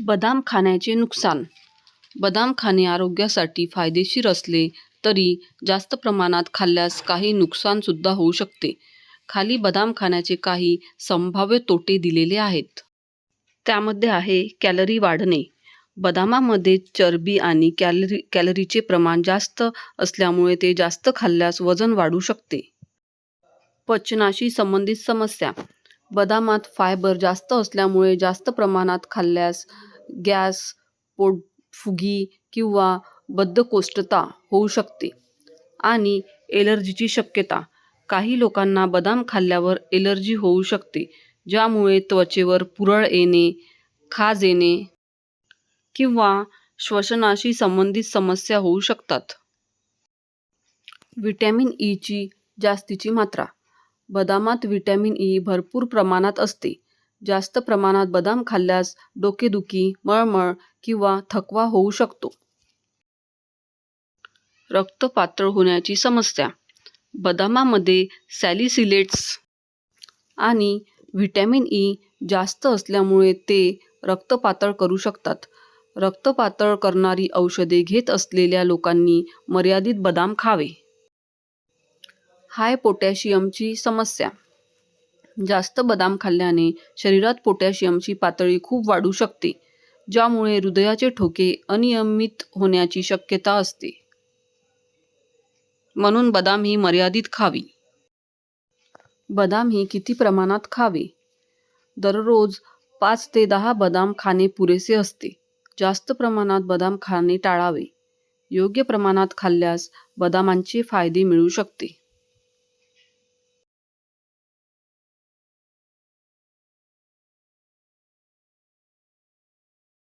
बदाम खाण्याचे नुकसान. बदाम खाणे आरोग्यासाठी फायदेशीर असले तरी जास्त प्रमाणात खाल्ल्यास काही नुकसानसुद्धा होऊ शकते. खाली बदाम खाण्याचे काही संभाव्य तोटे दिलेले आहेत. त्यामध्ये आहे कॅलरी वाढणे. बदामामध्ये चरबी आणि कॅलरी कॅलरीचे प्रमाण जास्त असल्यामुळे ते जास्त खाल्ल्यास वजन वाढू शकते. पचनाशी संबंधित समस्या. बदामात फायबर जास्त असल्यामुळे जास्त प्रमाणात खाल्ल्यास गॅस पोटफुगी किंवा बद्धकोष्ठता होऊ शकते आणि एलर्जीची शक्यता. काही लोकांना बदाम खाल्ल्यावर एलर्जी होऊ शकते ज्यामुळे त्वचेवर पुरळ येणे खाज येणे किंवा श्वसनाशी संबंधित समस्या होऊ शकतात. व्हिटॅमिन ईची जास्तीची मात्रा. बदामात व्हिटॅमिन ई भरपूर प्रमाणात असते. जास्त प्रमाणात बदाम खाल्ल्यास डोकेदुखी मळमळ किंवा थकवा होऊ शकतो. रक्त पातळ होण्याची समस्या. बदामामध्ये सॅलिसिलेट्स आणि व्हिटॅमिन ई जास्त असल्यामुळे ते रक्त पातळ करू शकतात. रक्त पातळ करणारी औषधे घेत असलेल्या लोकांनी मर्यादित बदाम खावे. हाय पोटॅशियमची समस्या. जास्त बदाम खाल्ल्याने शरीरात पोटॅशियमची पातळी खूप वाढू शकते ज्यामुळे हृदयाचे ठोके अनियमित होण्याची शक्यता असते. म्हणून बदाम ही मर्यादित खावी. बदाम ही किती प्रमाणात खावे? दररोज पाच ते दहा बदाम खाणे पुरेसे असते. जास्त प्रमाणात बदाम खाणे टाळावे. योग्य प्रमाणात खाल्ल्यास बदामांचे फायदे मिळू शकते.